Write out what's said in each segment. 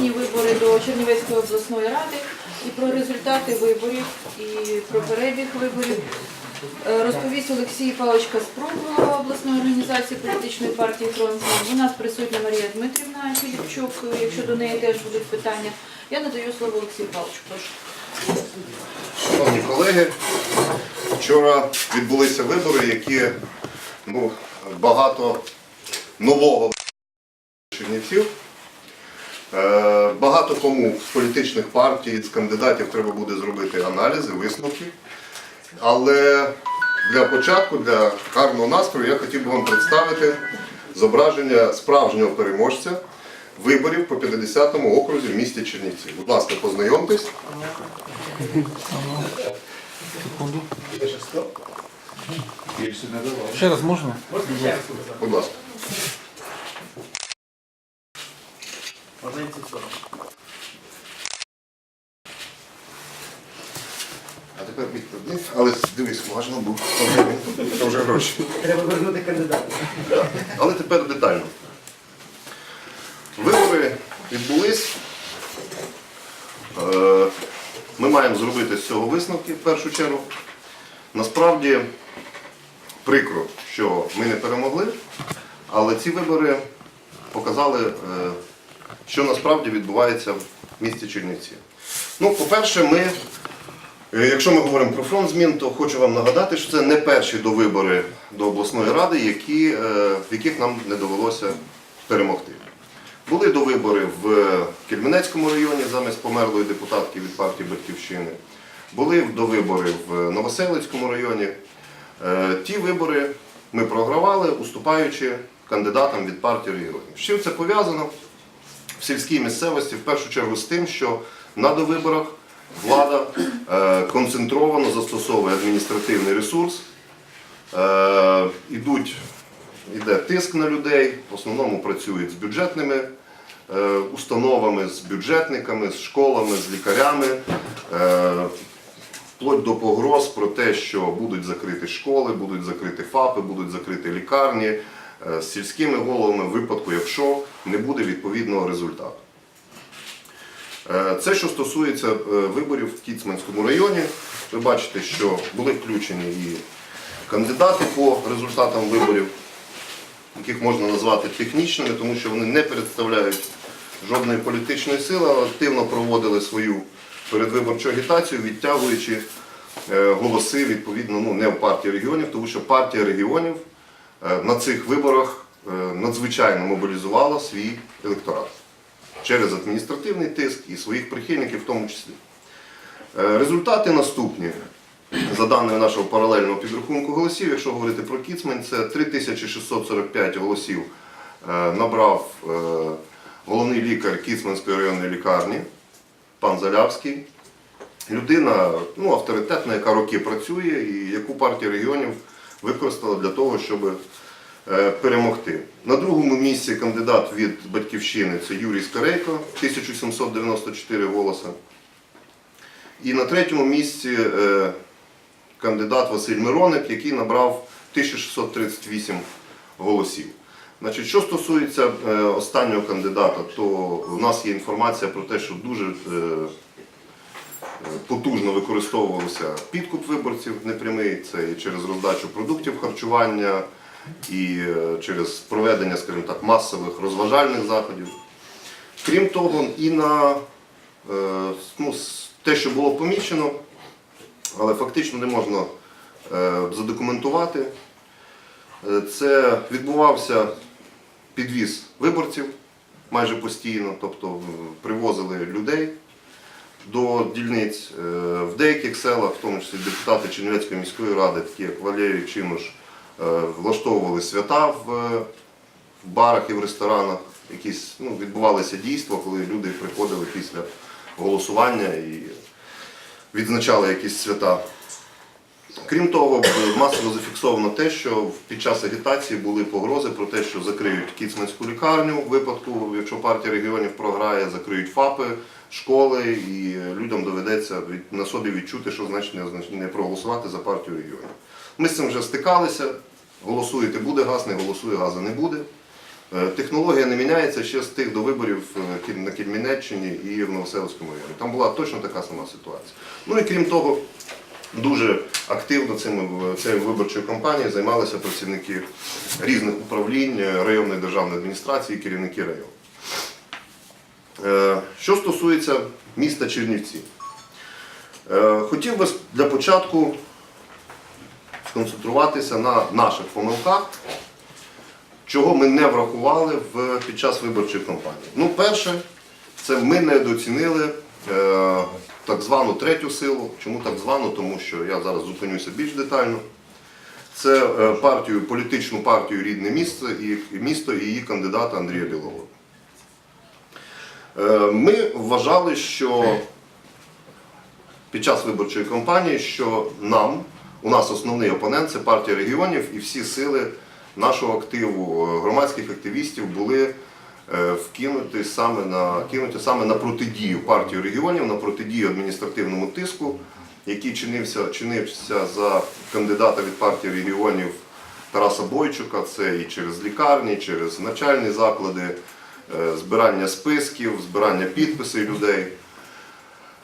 нічні вибори до Чернівецької обласної ради і про результати виборів і про перебіг виборів. Е, Розповість Олексій Павлович Каспрук, голова обласної організації політичної партії «Фронт». У нас присутня Марія Дмитрівна Філіпчук, якщо до неї теж будуть питання. Я надаю слово Олексію Павловичу, прошу. Шановні колеги, вчора відбулися вибори, які ну, багато нового чернівців. Е, Багато кому з політичних партій, з кандидатів треба буде зробити аналізи, висновки. Але для початку, для гарного настрою, я хотів би вам представити зображення справжнього переможця виборів по 50-му окрузі в місті Чернівці. Будь ласка, познайомтесь. Ще раз можна? Будь ласка. А тепер відклади, але дивись, уважно, бо це вже- гроші. Треба вернути кандидата. Але тепер детально. Вибори відбулись. Е, Ми маємо зробити з цього висновки в першу чергу. Насправді прикро, що ми не перемогли, але ці вибори показали, е, що насправді відбувається в місті Чернівці. Ну, по-перше, ми Е, Якщо ми говоримо про фронт змін, то хочу вам нагадати, що це не перші довибори до обласної ради, які, е, в яких нам не довелося перемогти. Були довибори в Кельменецькому районі замість померлої депутатки від партії Батьківщини. Були довибори в Новоселицькому районі. Е, Ті вибори ми програвали, уступаючи кандидатам від партії регіонів. З чим це пов'язано? В сільській місцевості, в першу чергу з тим, що на довиборах влада е, концентровано застосовує адміністративний ресурс, е, ідуть, іде тиск на людей, в основному працюють з бюджетними е, установами, з бюджетниками, з школами, з лікарями. Вплоть до погроз про те, що будуть закриті школи, будуть закриті ФАПи, будуть закриті лікарні з сільськими головами в випадку, якщо не буде відповідного результату. Е, Це, що стосується е, виборів в Кіцманському районі, ви бачите, що були включені і кандидати по результатам виборів, яких можна назвати технічними, тому що вони не представляють жодної політичної сили, але активно проводили свою передвиборчу агітацію, відтягуючи е, голоси відповідно ну, не в партії регіонів, тому що партія регіонів е, на цих виборах е, надзвичайно мобілізувала свій електорат через адміністративний тиск і своїх прихильників в тому числі. Е, Результати наступні. За даними нашого паралельного підрахунку голосів, якщо говорити про Кіцмань, це 3645 голосів е, набрав е, головний лікар Кіцманської районної лікарні, пан Залявський. Людина ну, авторитетна, яка роки працює і яку партія регіонів використала для того, щоб е, перемогти. На другому місці кандидат від батьківщини це Юрій Скарейко, 1794 голоси. І на третьому місці е, кандидат Василь Мироник, який набрав 1638 голосів. Значить, що стосується е, останнього кандидата, то в нас є інформація про те, що дуже потужно використовувався підкуп виборців непрямий, це і через роздачу продуктів харчування, і е, через проведення, скажімо так, масових розважальних заходів. Крім того, і на е, ну, те, що було помічено, але фактично не можна е, задокументувати. Це відбувався підвіз виборців майже постійно, тобто привозили людей до дільниць. Е, В деяких селах, в тому числі депутати Чернівецької міської ради, такі як Валерій Чимош, е, влаштовували свята в е, барах і в ресторанах. Якісь ну, відбувалися дійства, коли люди приходили після голосування і відзначали якісь свята. Крім того, масово зафіксовано те, що під час агітації були погрози про те, що закриють Кіцманську лікарню в випадку, якщо партія регіонів програє, закриють ФАПи, школи, і людям доведеться на собі відчути, що значить не, проголосувати за партію регіонів. Ми з цим вже стикалися. Голосуєте буде газ, не голосує газу не буде. Е, Технологія не міняється ще з тих до виборів е, на Кільмінеччині і в Новоселському районі. Там була точно така сама ситуація. Ну і крім того, дуже активно цією виборчою кампанією займалися працівники різних управлінь е, районної державної адміністрації керівники району. Е, Що стосується міста Чернівці, Е, хотів би для початку сконцентруватися на наших помилках, чого ми не врахували під час виборчої кампанії. Ну, перше, це ми недооцінили е, так звану третю силу. Чому так звану? Тому що я зараз зупинюся більш детально. Це партію, політичну партію Рідне місто і, місто і її кандидата Андрія Білого. Е, Ми вважали, що під час виборчої кампанії, що нам, у нас основний опонент це партія регіонів, і всі сили нашого активу, е, громадських активістів були е, вкинуті саме на, кинуті саме на протидію партії регіонів, на протидію адміністративному тиску, який чинився, чинився за кандидата від партії регіонів Тараса Бойчука. Це і через лікарні, і через навчальні заклади, збирання списків, збирання підписів людей.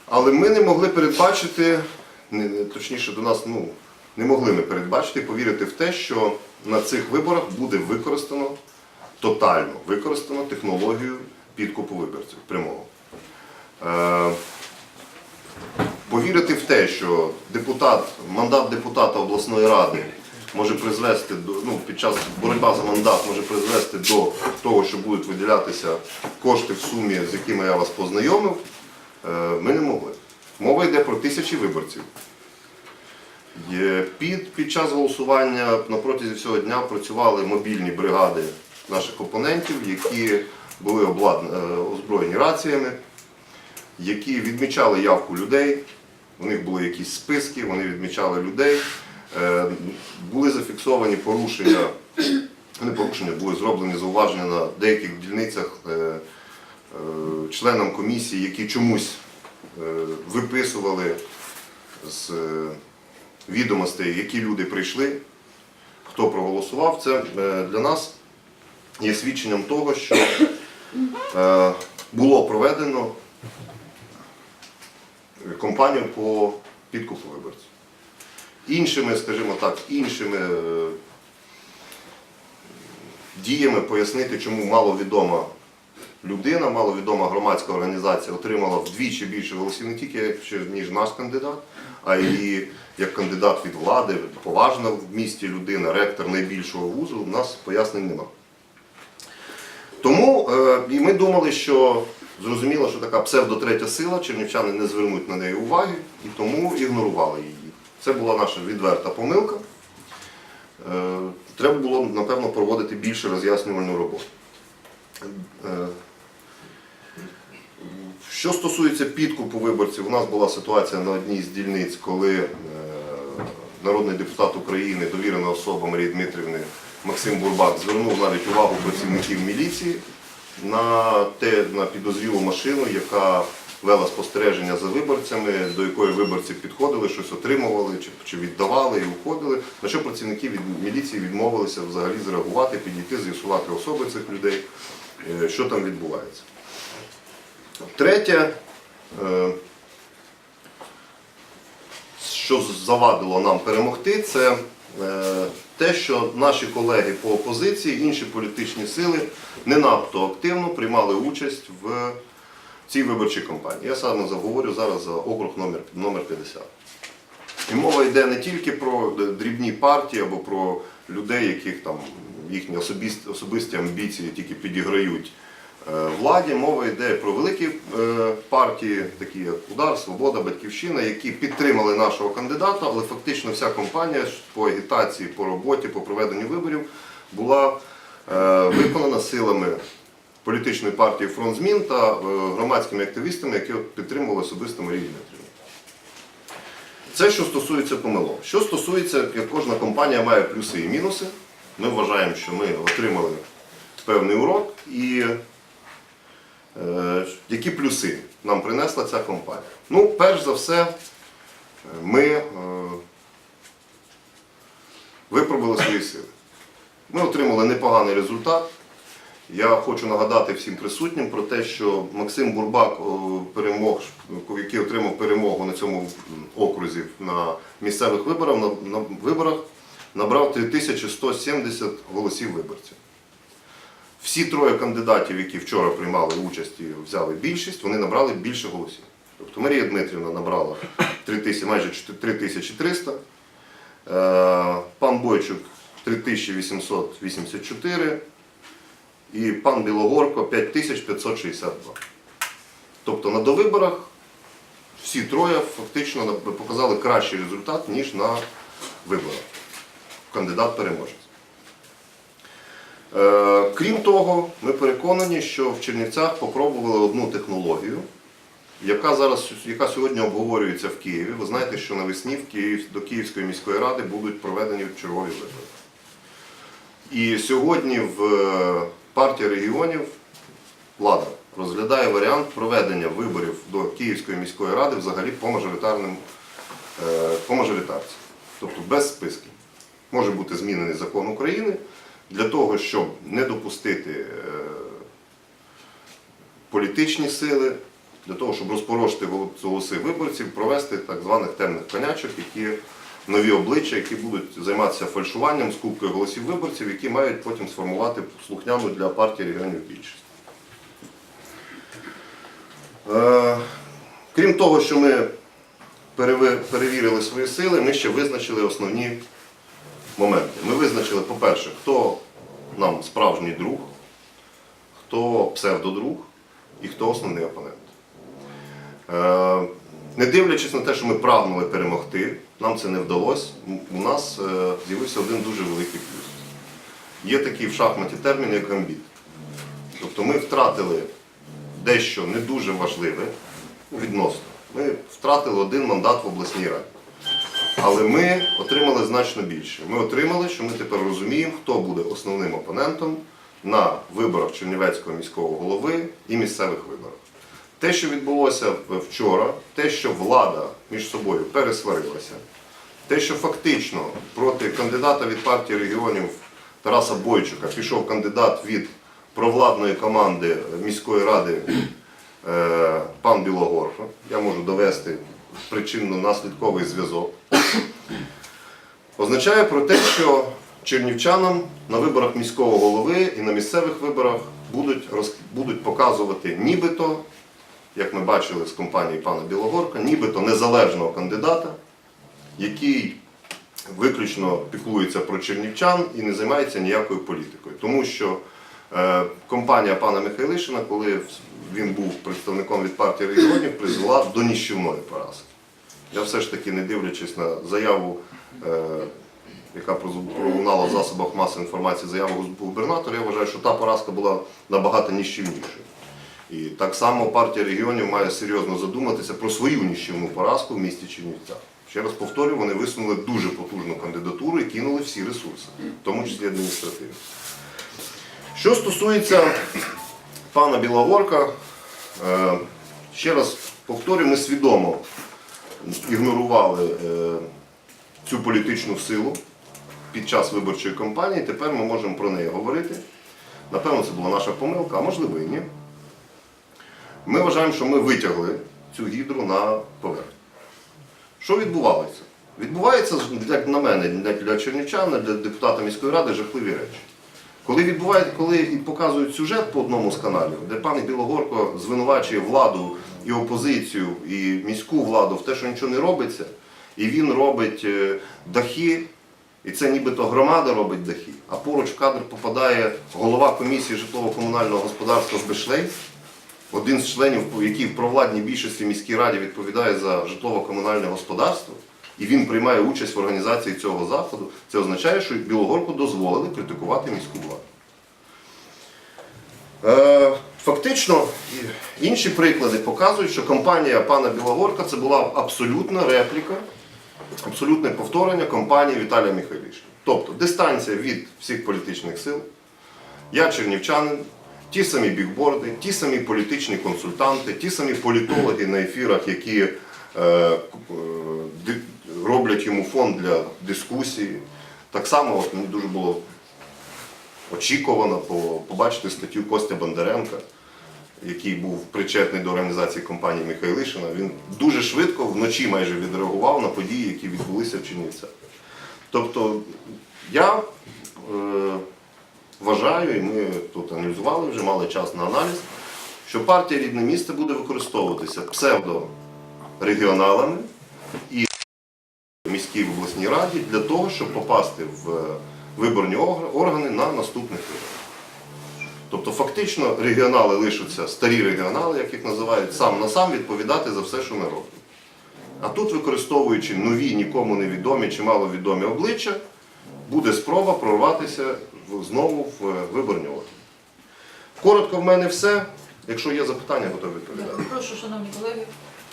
Але ми не могли передбачити, точніше до нас ну, не могли ми передбачити, повірити в те, що на цих виборах буде використано, тотально використано технологію підкупу виборців прямого. Е, повірити в те, що депутат, мандат депутата обласної ради може призвести до ну, під час боротьба за мандат може призвести до того, що будуть виділятися кошти в сумі, з якими я вас познайомив, е, ми не могли. Мова йде про тисячі виборців. Під, під час голосування на протязі всього дня працювали мобільні бригади наших опонентів, які були е, озброєні раціями, які відмічали явку людей. У них були якісь списки, вони відмічали людей. Е, Були зафіксовані порушення, не порушення, були зроблені зауваження на деяких дільницях е, е, членам комісії, які чомусь виписували з відомостей, які люди прийшли, хто проголосував. Це для нас є свідченням того, що було проведено кампанію по підкупу виборців. Іншими, скажімо так, іншими е, діями пояснити, чому маловідома людина, маловідома громадська організація отримала вдвічі більше голосів не тільки ніж наш кандидат, а й як кандидат від влади, поважна в місті людина, ректор найбільшого вузу, у нас пояснень немає. Тому е, і ми думали, що зрозуміло, що така псевдотретя сила, чернівчани не звернуть на неї уваги і тому ігнорували її. Це була наша відверта помилка. Е, Треба було, напевно, проводити більше роз'яснювальну роботу. Е, Що стосується підкупу виборців, у нас була ситуація на одній з дільниць, коли е, народний депутат України, довірена особа Марії Дмитрівни Максим Бурбак, звернув навіть увагу працівників міліції на те, на підозрілу машину, яка вела спостереження за виборцями, до якої виборці підходили, щось отримували чи, віддавали і уходили. На що працівники від міліції відмовилися взагалі зреагувати, підійти, з'ясувати особи цих людей, е, що там відбувається. Третє, е, що завадило нам перемогти, це е, те, що наші колеги по опозиції, інші політичні сили не надто активно приймали участь в цій виборчій кампанії. Я саме заговорю зараз за округ номер, номер 50. І мова йде не тільки про дрібні партії або про людей, яких там їхні особисті, особисті амбіції тільки підіграють е, владі. Мова йде про великі е, партії, такі як Удар, Свобода, Батьківщина, які підтримали нашого кандидата, але фактично вся кампанія по агітації, по роботі, по проведенню виборів була е, виконана силами політичної партії Фронт змін та е, громадськими активістами, які підтримували особисто Марію Дмитрівну. Це що стосується помилок. Що стосується, як кожна компанія має плюси і мінуси, ми вважаємо, що ми отримали певний урок і е, які плюси нам принесла ця компанія. Ну, перш за все, е, ми е, випробували свої сили. Ми отримали непоганий результат. Я хочу нагадати всім присутнім про те, що Максим Бурбак, перемог, який отримав перемогу на цьому окрузі на місцевих виборах, на, виборах набрав 3170 голосів виборців. Всі троє кандидатів, які вчора приймали участь і взяли більшість, вони набрали більше голосів. Тобто Марія Дмитрівна набрала 3000, майже 3300, е, пан Бойчук 3884 і пан Білогорко 5562. Тобто на довиборах всі троє фактично показали кращий результат, ніж на виборах. Кандидат переможець. Е, Крім того, ми переконані, що в Чернівцях попробували одну технологію, яка зараз яка сьогодні обговорюється в Києві. Ви знаєте, що навесні в Київ, до Київської міської ради будуть проведені чергові вибори. І сьогодні в партії регіонів влада розглядає варіант проведення виборів до Київської міської ради взагалі по мажоритарним е, по мажоритарці, тобто без списків. Може бути змінений закон України для того, щоб не допустити е, політичні сили, для того, щоб розпорошити голоси виборців, провести так званих темних конячок, які нові обличчя, які будуть займатися фальшуванням, скупкою голосів виборців, які мають потім сформувати слухняну для партії регіонів більшість. Е, Крім того, що ми перевірили свої сили, ми ще визначили основні моменти. Ми визначили, по-перше, хто нам справжній друг, хто псевдодруг і хто основний опонент. Е, Не дивлячись на те, що ми прагнули перемогти, нам це не вдалося. У нас е, з'явився один дуже великий плюс. Є такий в шахматі термін, як гамбіт. Тобто ми втратили дещо не дуже важливе відносно. Ми втратили один мандат в обласній раді. Але ми отримали значно більше. Ми отримали, що ми тепер розуміємо, хто буде основним опонентом на виборах Чернівецького міського голови і місцевих виборах. Те, що відбулося вчора, те, що влада між собою пересварилася, те, що фактично проти кандидата від партії регіонів Тараса Бойчука пішов кандидат від провладної команди міської ради е, пан Білогорко. Я можу довести причинно-наслідковий зв'язок. Означає про те, що чернівчанам на виборах міського голови і на місцевих виборах будуть, будуть показувати нібито, як ми бачили з компанії пана Білогорка, нібито незалежного кандидата, який виключно піклується про чернівчан і не займається ніякою політикою. Тому що е, компанія пана Михайлишина, коли він був представником від партії регіонів, призвела до ніщівної поразки. Я все ж таки, не дивлячись на заяву, е, яка пролунала в засобах масової інформації, заяву губернатора, я вважаю, що та поразка була набагато ніщівнішою. І так само партія регіонів має серйозно задуматися про свою ніщівну поразку в місті Чернівцях. Ще раз повторюю, вони висунули дуже потужну кандидатуру і кинули всі ресурси, в тому числі адміністративні. Що стосується пана Білогорка, е, ще раз повторюю, ми свідомо ігнорували е, цю політичну силу під час виборчої кампанії. Тепер ми можемо про неї говорити. Напевно, це була наша помилка, а можливо і ні. Ми вважаємо, що ми витягли цю гідру на поверхню. Що відбувалося? Відбувається, як на мене, для, для чернівчан, для депутата міської ради жахливі речі. Коли відбувають, коли показують сюжет по одному з каналів, де пан Білогорко звинувачує владу і опозицію, і міську владу в те, що нічого не робиться, і він робить е, дахи, і це нібито громада робить дахи, а поруч в кадр попадає голова комісії житлово-комунального господарства Збешлей, один з членів, який в провладній більшості міській раді відповідає за житлово-комунальне господарство, і він приймає участь в організації цього заходу, це означає, що Білогорку дозволили критикувати міську владу. Е, Фактично, інші приклади показують, що кампанія пана Білогорка це була абсолютна репліка, абсолютне повторення кампанії Віталія Михайлішина. Тобто дистанція від всіх політичних сил, я чернівчанин, ті самі бікборди, ті самі політичні консультанти, ті самі політологи на ефірах, які е, роблять йому фон для дискусії. Так само от мені дуже було очікувано побачити статтю Костя Бондаренка, який був причетний до організації компанії Михайлишина. Він дуже швидко вночі майже відреагував на події, які відбулися в Чернівцях. Тобто я е, вважаю, і ми тут аналізували вже, мали час на аналіз, що партія рідне місце буде використовуватися псевдорегіоналами і міській обласній раді для того, щоб попасти в виборні органи на наступних виборах. Тобто фактично регіонали лишаться, старі регіонали, як їх називають, сам на сам відповідати за все, що ми робимо. А тут, використовуючи нові, нікому невідомі чи маловідомі обличчя, буде спроба прорватися в- знову в е, виборні органи. Коротко в мене все. Якщо є запитання, готові відповідати. Прошу, шановні колеги,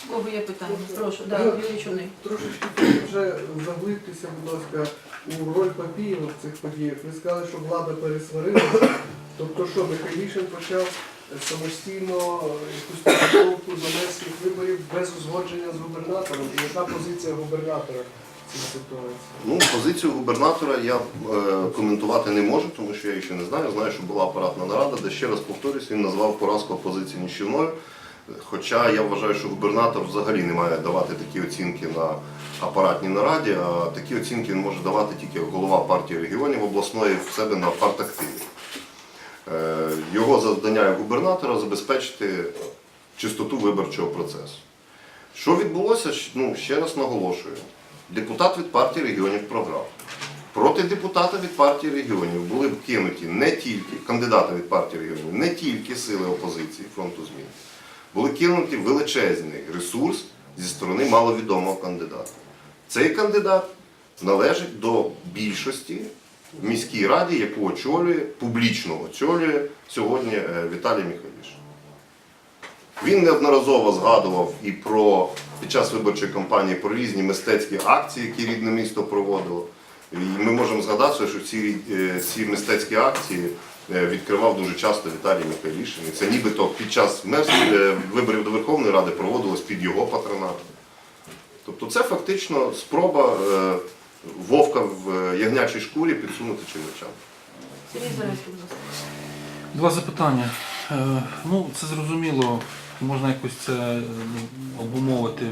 у кого є питання? Прошу, да, Юрій Чуний. Трошечки вже заглибтеся, будь ласка, у роль Папієва в цих подіях. Ви сказали, що влада пересварилася. Тобто, що Михайлішин почав самостійно якусь підготовку до міських виборів без узгодження з губернатором. І яка позиція губернатора? Ну, позицію губернатора я е, коментувати не можу, тому що я її ще не знаю. Знаю, що була апаратна нарада, де ще раз повторюсь, він назвав поразку опозиції нищівною. Хоча я вважаю, що губернатор взагалі не має давати такі оцінки на апаратній нараді, а такі оцінки він може давати тільки голова партії регіонів обласної в себе на партактиві. Е, Його завдання як губернатора забезпечити чистоту виборчого процесу. Що відбулося? Ну, ще раз наголошую. Депутат від партії регіонів програв. Проти депутата від партії регіонів були вкинуті не тільки кандидата від партії регіонів, не тільки сили опозиції фронту змін. Були кинуті величезний ресурс зі сторони маловідомого кандидата. Цей кандидат належить до більшості в міській раді, яку очолює, публічно очолює сьогодні е, Віталій Михайліш. Він неодноразово згадував і про під час виборчої кампанії про різні мистецькі акції, які рідне місто проводило. І ми можемо згадати, що ці, е, ці мистецькі акції е, відкривав дуже часто Віталій Михайлішин. І це нібито під час е, виборів до Верховної Ради проводилось під його патронатом. Тобто це фактично спроба вовка в ягнячій шкурі підсунути черничам. Сергій Зарецький, будь ласка. Два запитання. Ну, це зрозуміло, можна якось це ну, обумовити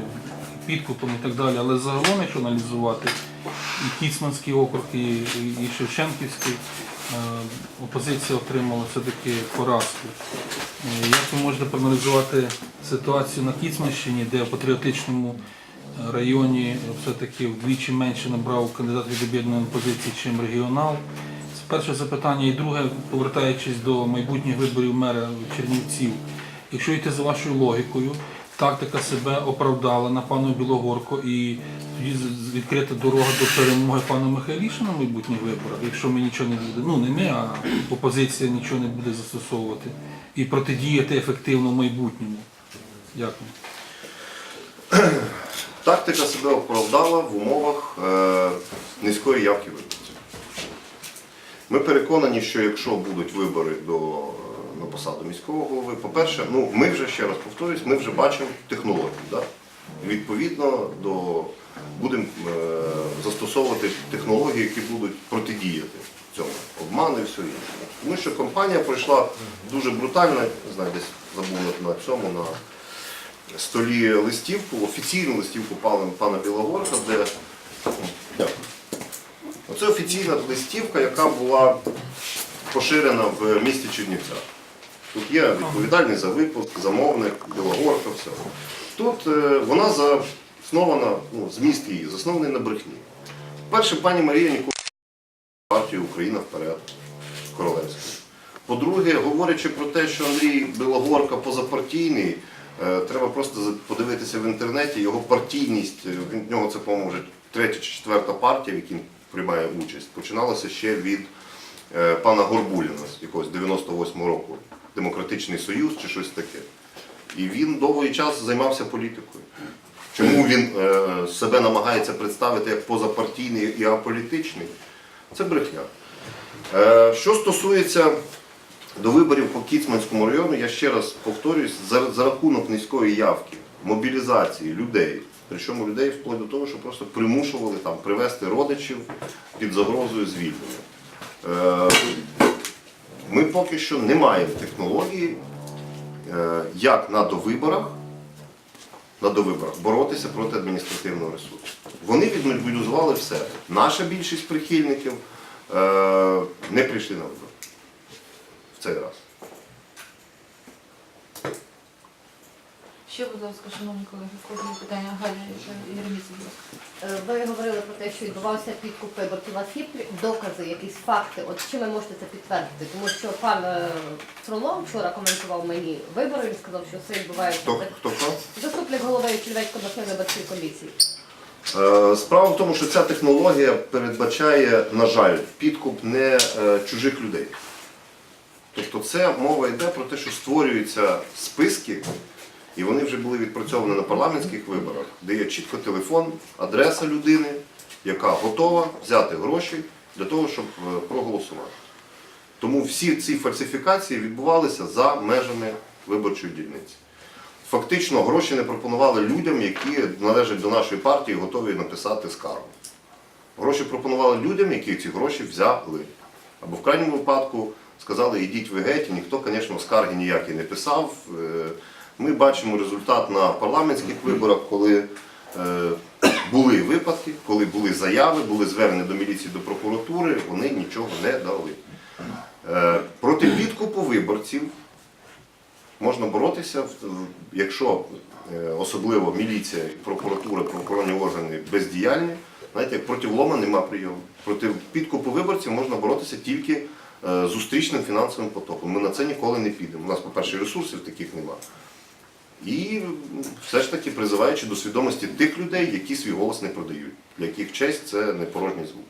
підкупом і так далі, але загалом, якщо аналізувати, і Кіцманський округ, і, і Шевченківський, е, опозиція отримала все-таки поразку. Е, Як ви можете проаналізувати ситуацію на Кіцманщині, де в патріотичному районі все-таки вдвічі менше набрав кандидат від об'єднаної опозиції, чим регіонал? Це перше запитання. І друге, повертаючись до майбутніх виборів мера Чернівців. Якщо йти за вашою логікою, тактика себе оправдала на пану Білогорко і тоді відкрита дорога до перемоги пана Михайліша на майбутніх виборах, якщо ми нічого не буде, ну не ми, а опозиція нічого не буде застосовувати і протидіяти ефективно в майбутньому. Дякую. Тактика себе оправдала в умовах е, низької явки виборців. Ми переконані, що якщо будуть вибори до, на посаду міського голови, по-перше, ну, ми вже ще раз повторюсь, ми вже бачимо технології. Да? Відповідно, до, будемо е, застосовувати технології, які будуть протидіяти цьому, обману і все інше. Тому що компанія пройшла дуже брутально, не знаю, десь забув на, цьому, на столі листівку, офіційну листівку пана, Білогорка, де. Оце офіційна листівка, яка була поширена в місті Чернівцях. Тут є відповідальний за випуск, замовник, Білогорка, все. Тут е, вона заснована, ну, зміст її заснований на брехні. Перше, пані Марія ніколи партію Україна вперед Королевської. По-друге, говорячи про те, що Андрій Білогорка позапартійний, е, треба просто подивитися в інтернеті його партійність. е, В нього це, по-моєму, вже третя чи четверта партія, в якій приймає участь. Починалася ще від пана Горбуліна з якогось 98-го року. Демократичний Союз чи щось таке. І він довгий час займався політикою. Чому він е, себе намагається представити як позапартійний і аполітичний? Це брехня. Е, Що стосується до виборів по Кіцманському району, я ще раз повторюсь, за, за рахунок низької явки, мобілізації людей, причому людей вплоть до того, що просто примушували там привезти родичів під загрозою звільнення. Е, Ми поки що не маємо технології, е, як на довиборах, на довиборах боротися проти адміністративного ресурсу. Вони відмобілізували все. Наша більшість прихильників е, не прийшли на вибори в цей раз. Ще, будь ласка, шановні колеги, кожне питання Галя Єреміці, будь ласка. Е, Ви говорили про те, що відбувався підкуп виборців. У вас є докази, якісь факти? От чим ви можете це підтвердити? Тому що пан е, Фролов вчора коментував мені вибори, він сказав, що це відбувається Хто, хто, хто? заступник голови Чернівецької обласної виборчої комісії. Е, Справа в тому, що ця технологія передбачає, на жаль, підкуп не чужих людей. Тобто це мова йде про те, що створюються списки, і вони вже були відпрацьовані на парламентських виборах, де є чітко телефон, адреса людини, яка готова взяти гроші для того, щоб е, проголосувати. Тому всі ці фальсифікації відбувалися за межами виборчої дільниці. Фактично гроші не пропонували людям, які належать до нашої партії, готові написати скаргу. Гроші пропонували людям, які ці гроші взяли. Або в крайньому випадку сказали, йдіть ви геть, і ніхто, звісно, скарги ніякі не писав. Ми бачимо результат на парламентських виборах, коли е, були випадки, коли були заяви, були звернення до міліції, до прокуратури, вони нічого не дали. Е, Проти підкупу виборців можна боротися, якщо е, особливо міліція, прокуратура, правоохоронні органи бездіяльні. Знаєте, як проти влома нема прийому. Проти підкупу виборців можна боротися тільки зустрічним фінансовим потоком. Ми на це ніколи не підемо. У нас, по-перше, ресурсів таких нема. І все ж таки призиваючи до свідомості тих людей, які свій голос не продають, для яких честь це не порожній звук.